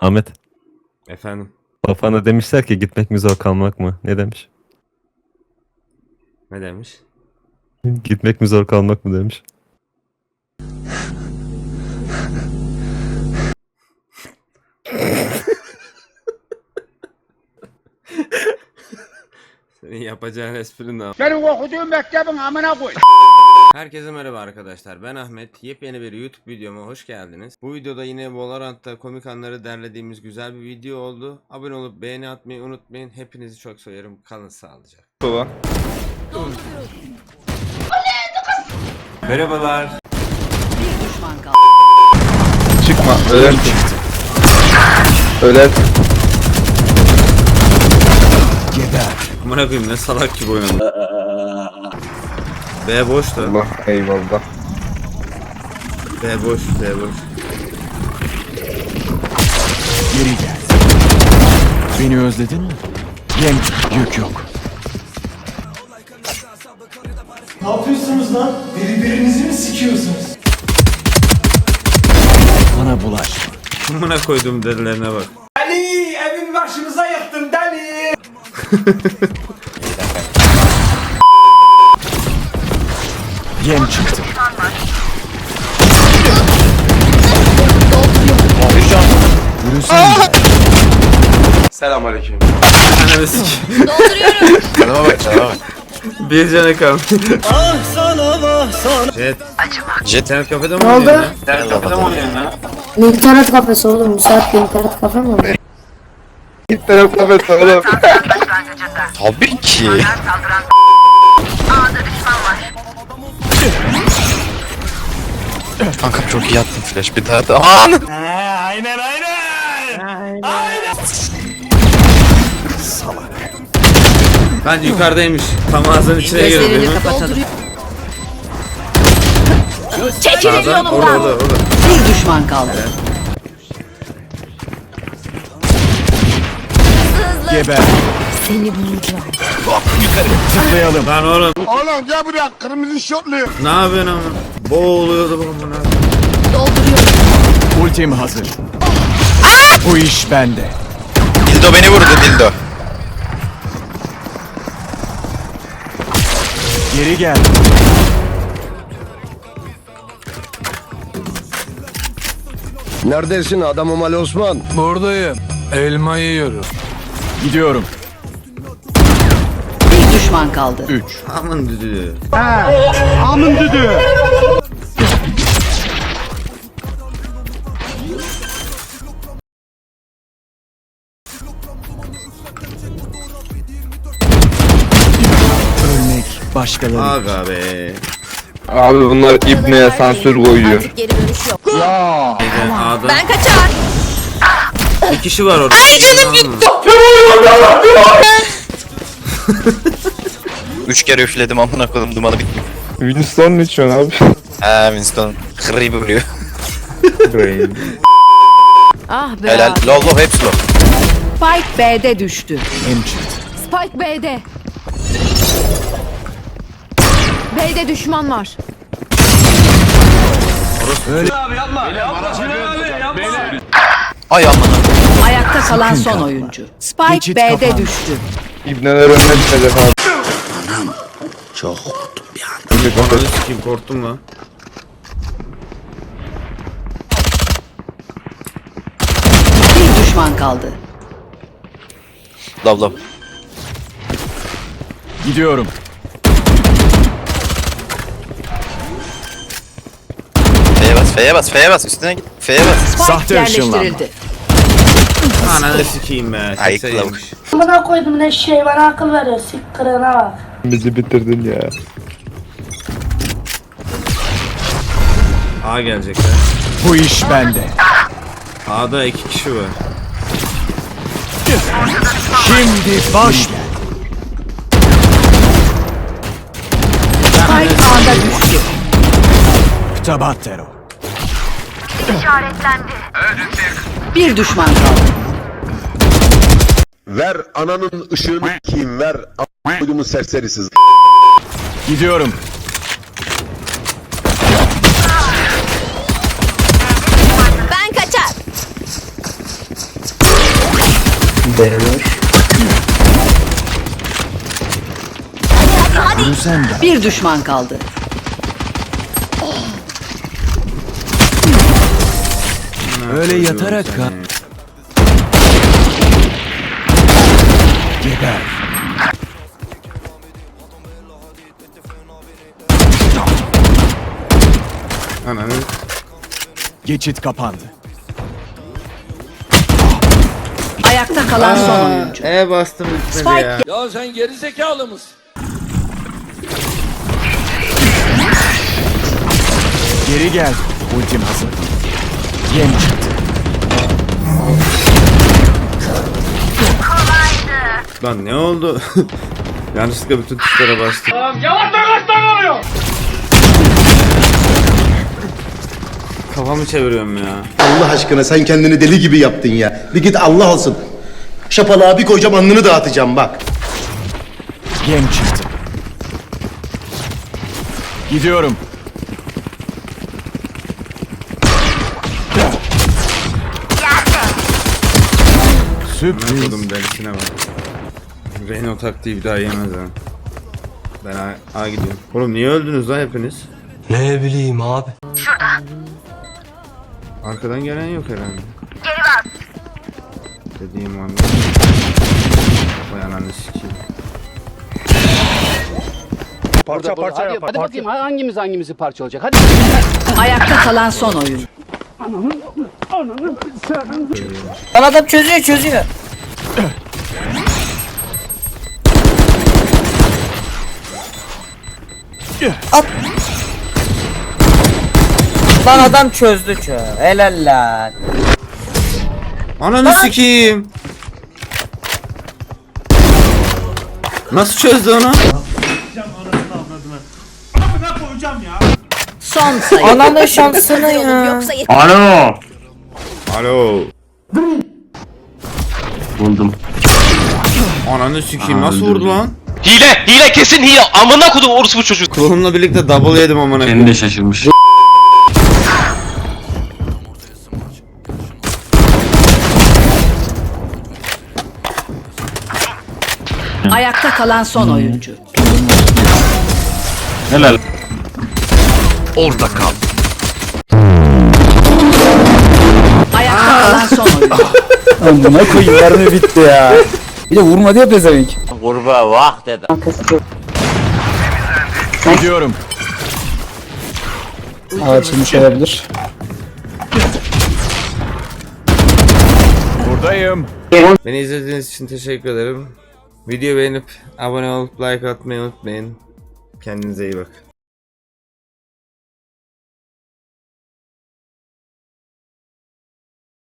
Ahmet. Efendim Bafana demişler ki gitmek mi zor kalmak mı? Ne demiş? ne demiş? Gitmek mi zor kalmak mı demiş. Senin yapacağın espri ne? Benim okuduğum mektebin amına koy. Herkese merhaba arkadaşlar ben Ahmet. Yepyeni bir YouTube videoma hoş geldiniz. Bu videoda yine Valorant'ta komik anları derlediğimiz güzel bir video oldu. Abone olup beğeni atmayı unutmayın. Hepinizi çok seviyorum. Kalın sağlıcakla. Merhabalar. Çıkma. Ölen. Ölen. Amına koyayım ne salak gibi oynadı. B boş da. Allah eyvallah. B boş, B boş. Geri gel. Beni özledin mi? Yem yük yok. Ne yapıyorsunuz lan? Birbirinizi mi sikiyorsunuz? Bana bulaşma. Amına koyduğum delilerine bak. Deli! Evin başımıza yıktın deli! Yem çıktı. Yürüsün. Selamünaleyküm. Ananı sikeyim. Dolduruyorum. Canıma bak canıma bak. Bir canı kaldı. Ah sana vah sana. Jet. Jet. İnternet kafede mi oynuyorsun lan? İnternet kafede mi oynuyorsun lan? İnternet kafesi oğlum. Müsait bir internet kafe mi olur? İnternet kafesi oğlum. Tabii ki. Kankam çok iyi attın flash bir daha da. Aa! Ben yukarıdaymış. Tam ağzının içine girdi değil mi? Çekilin yolumdan. orada orada. Bir düşman kaldı. Geber. Seni bulacağım. Zıplayalım. Lan oğlum. Oğlum gel buraya kırmızı şortlu. Ne yapıyorsun ama? Boğuluyordu bu amına. Dolduruyorum. Ultim hazır. Bu iş bende. Dildo beni vurdu dildo. Geri gel. Neredesin adamım Ali Osman? Buradayım. Elma yiyorum. Gidiyorum. Düşman kaldı. 3. Amın düdüğü. Ölmek başkaları. Aga be. Abi bunlar ibneye sansür koyuyor. Artık geri dönüş yok. Neydi? A'da. Ben kaçar. Bir kişi var orada. Ay canım gitti. Üç kere üfledim amına koydum dumanı bitmiyor. Winston ne içiyorsun abi? Ha Winston kırıyı vuruyor. Ah be. Helal. Low low hepsi low. Spike B'de düştü. Spike B'de. B'de düşman var. Ay amına. Ayakta kalan son oyuncu. Spike Geçit B'de düştü. İbneler önüne düşecek abi. Ananı sikeyim korktum lan. Bir düşman kaldı. Low low. Gidiyorum. F'ye bas F'ye bas F'ye bas üstüne git. F'ye bas. Spike Sahte ışınlanma. yerleştirildi. Ananı sikeyim be. Ay. Buna koydum ne şey bana akıl veriyor. Sik kırığına bak. Bizi bitirdin ya. A gelecekler. Bu iş bende. A'da iki kişi var. Şimdi baş. Spike A'da düştü. Tabattero. Bir düşman kaldı. Ver ananın ışığını kim ver. A***yumun serserisiz. Gidiyorum. Ben kaçar. Bunu sen de. Bir düşman kaldı. Öyle yatarak kal. Geber. Ananı. Geçit kapandı. Ayakta kalan son oyuncu. E bastım bitmedi Spike ya. Geri gel. Ultim hazır. Yem çıktı. Lan ne oldu? Yanlışlıkla bütün tuşlara bastım. Kafamı çeviriyorum ya. Allah aşkına sen kendini deli gibi yaptın ya. Bir git Allah olsun. Şapalığa bir koyacağım alnını dağıtacağım bak. Yem çıktı. Gidiyorum. Sürpriz. Kodum delisine bak. Reyno taktiği bir daha yemez ha. Ben A, A gidiyorum. Oğlum niye öldünüz lan hepiniz? Ne bileyim abi. Arkadan gelen yok herhalde. Dediğim anda. Vay ananı sikeyim. Hadi bakayım hangimiz hangimizi parçalayacak. Hadi. Ayakta kalan son oyuncu. Lan adam çözüyor çözüyor. At. Lan adam çözdü çö. Helal lan. Ananı sikeyim. Nasıl çözdü onu? Son sayı. Ananın şansını ya. Yoksa Alo. Buldum. Ananı sikeyim nasıl vurdu lan? Hile, hile kesin hile. Amına kodum orospu çocuğu. Klonumla birlikte double yedim amına koyayım. de şaşırmış. Ayakta kalan son oyuncu. Helal. Orada kal. Ayakta kalan son oyuncu. Buna koyayım mermi bitti ya. Bir de vurmadı ya pezevenk. Kurba vah dedi. Gidiyorum. Açılmış olabilir. Buradayım. Beni izlediğiniz için teşekkür ederim. Video beğenip abone olup like atmayı unutmayın. Kendinize iyi bakın.